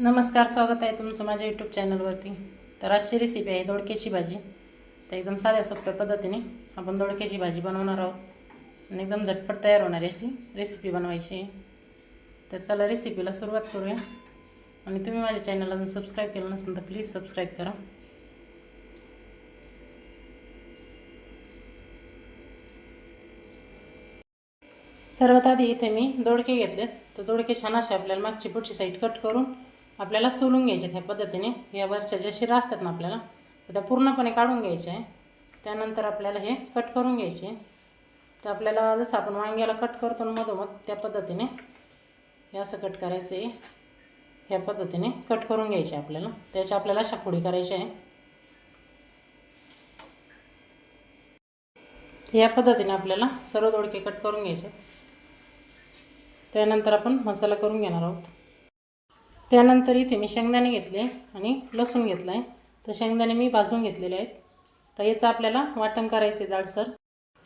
नमस्कार स्वागत आहे तुमचं माझ्या यूट्यूब चॅनलवरती तर आजची रेसिपी आहे दोडक्याची भाजी. तर एकदम साध्या सोप्या पद्धतीने आपण दोडक्याची भाजी बनवणार आहोत. आणि एकदम झटपट तयार होणारी अशी रेसिपी बनवायची आहे. तर चला रेसिपीला सुरुवात करूया. आणि तुम्ही माझ्या चॅनलला अजून सबस्क्राईब केलं नसेल तर प्लीज सबस्क्राईब करा. सर्वात आधी इथे मी दोडके घेतलेत. तर दोडके छान असे आपल्याला मागची पुढची साईड कट करून आपल्याला सोलून घ्यायचे ह्या पद्धतीने. या वरच्या ज्या शिरा असतात ना आपल्याला तर त्या पूर्णपणे काढून घ्यायच्या आहे. त्यानंतर आपल्याला हे कट करून घ्यायचे तर आपल्याला जसं आपण वांग्याला कट करतो ना मधोमध त्या पद्धतीने हे असं कट करायचं आहे. ह्या पद्धतीने कट करून घ्यायचे आपल्याला. त्याच्या आपल्याला शापोडी करायची आहे. या पद्धतीने आपल्याला सर्व दोडके कट करून घ्यायचे त्यानंतर आपण मसाला करून घेणार आहोत. त्यानंतर इथे मी शेंगदाणे घेतले आणि लसूण घेतला आहे तर शेंगदाणे मी भाजून घेतलेले आहेत. तर याचं आपल्याला वाटण करायचं आहे जाडसर.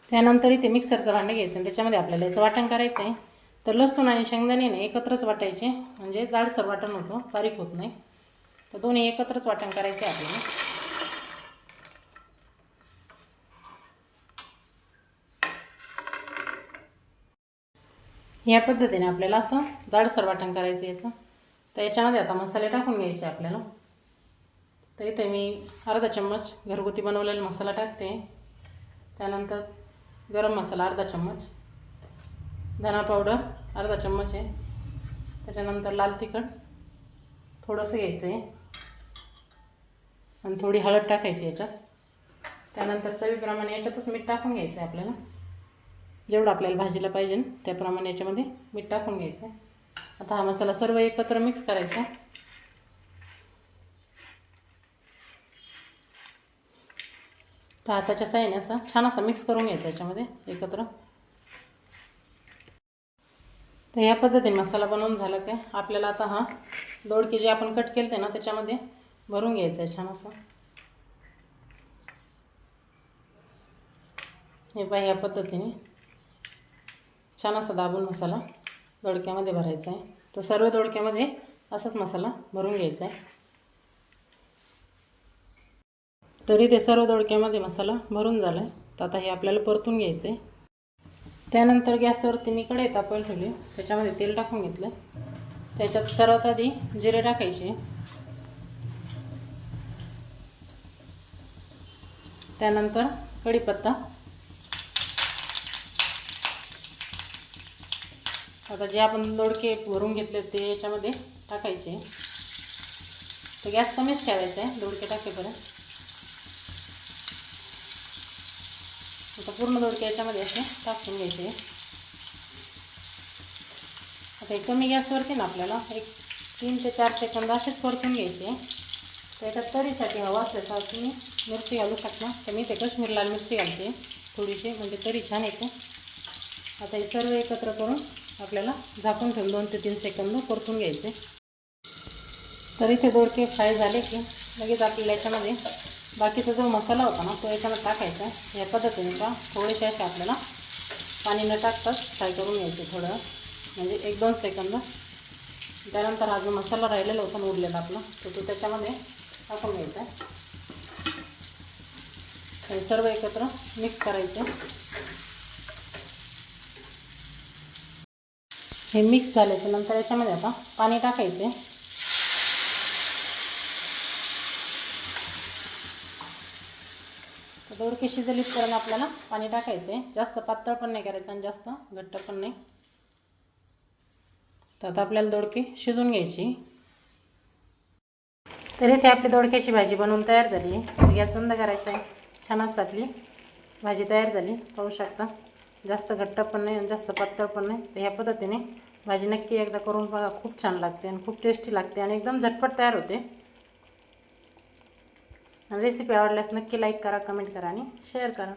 त्यानंतर इथे मिक्सरचं भांडं घ्यायचं आणि त्याच्यामध्ये आपल्याला याचं वाटण करायचं आहे तर लसूण आणि शेंगदाणेनं एकत्रच वाटायचे. म्हणजे जाडसर वाटण होतं बारीक होत नाही. तर दोन्ही एकत्रच वाटण करायचं आहे आपल्याला. या पद्धतीने आपल्याला असं जाडसर वाटण करायचं याचं. तर याच्यामध्ये आता मसाले टाकून घ्यायचे आपल्याला. तर इथे मी अर्धा चम्मच घरगुती बनवलेला मसाला टाकते. त्यानंतर गरम मसाला अर्धा चम्मच. धना पावडर अर्धा चम्मच आहे. त्याच्यानंतर लाल तिखट थोडंसं घ्यायचं आहे. आणि थोडी हळद टाकायची याच्यात. त्यानंतर चवीप्रमाणे याच्यातच मीठ टाकून घ्यायचं आहे आपल्याला. जेवढं आपल्याला भाजीला पाहिजे त्याप्रमाणे याच्यामध्ये मीठ टाकून घ्यायचं आहे. आता हा मसाला सर्व एकत्र मिक्स करायचा. तर हाताच्या साईने असं छान असा मिक्स करून घ्यायचा याच्यामध्ये एकत्र. तर या पद्धतीने मसाला बनवून झाला काय? आपल्याला आता हा दोडके जे आपण कट केले ना त्याच्यामध्ये भरून घ्यायचं आहे छान असं. हे पाय ह्या पद्धतीने छान असा दाबून मसाला. दोडक्यामध्ये भरायचा आहे तर सर्व दोडक्यामध्ये असाच मसाला भरून घ्यायचा आहे तरी ते सर्व दोडक्यामध्ये मसाला भरून झाला आहे तर आता हे आपल्याला परतून घ्यायचं आहे त्यानंतर गॅसवरती मी कढई तापवायला ठेवली. त्याच्यामध्ये तेल टाकून घेतलं त्याच्यात सर्वात आधी जिरे टाकायचे. त्यानंतर कढीपत्ता आता जे आपण दोडके भरून घेतले ते याच्यामध्ये टाकायचे. तर गॅस कमीच ठेवायचा आहे दोडके टाकेपर्यंत. आता पूर्ण दोडके याच्यामध्ये असे टाकून घ्यायचे. आता हे कमी गॅसवरती ना आपल्याला एक तीन ते चार सेकंद असेच परतून घ्यायचे. तर याच्यात तरीसाठी हवा असल्याचा तुम्ही मिरची घालू शकता. तर मी ते कश्मीर लाल मिरची घालते थोडीशी म्हणजे तरी छान येते. आता हे सर्व एकत्र करून आपल्याला झाकून ठेवून दोन ते तीन सेकंद परतून घ्यायचे. तर इथे दोडके फ्राय झाले की लगेच आपल्याला याच्यामध्ये बाकीचा जो मसाला होता ना तो याच्यामध्ये टाकायचा या पद्धतीने का थोडेसे असे आपल्याला पाणी न टाकताच फ्राय करून घ्यायचे थोडं. म्हणजे एक दोन सेकंद त्यानंतर हा जो मसाला राहिलेला होता ना उरलेला आपला तो तो त्याच्यामध्ये टाकून घ्यायचा सर्व एकत्र मिक्स करायचं. हे मिक्स झाल्याच्यानंतर याच्यामध्ये आता पाणी टाकायचे. तर दोडके शिजलीत करून आपल्याला पाणी टाकायचं. आहे जास्त पातळ पण नाही करायचं आणि जास्त घट्ट पण नाही. तर आता आपल्याला दोडके शिजून घ्यायची. तर इथे आपली दोडक्याची भाजी बनवून तयार झाली. आहे गॅस बंद करायचा आहे. छान असं आपली भाजी तयार झाली. पाहू शकता. जास्त घट्ट पण नाही आणि जास्त पातळ पण नाही. तर ह्या पद्धतीने भाजी नक्की एकदा करून बघा खूप छान लागते आणि खूप टेस्टी लागते आणि एकदम झटपट तयार होते. आणि रेसिपी आवडल्यास नक्की लाईक करा कमेंट करा आणि शेअर करा.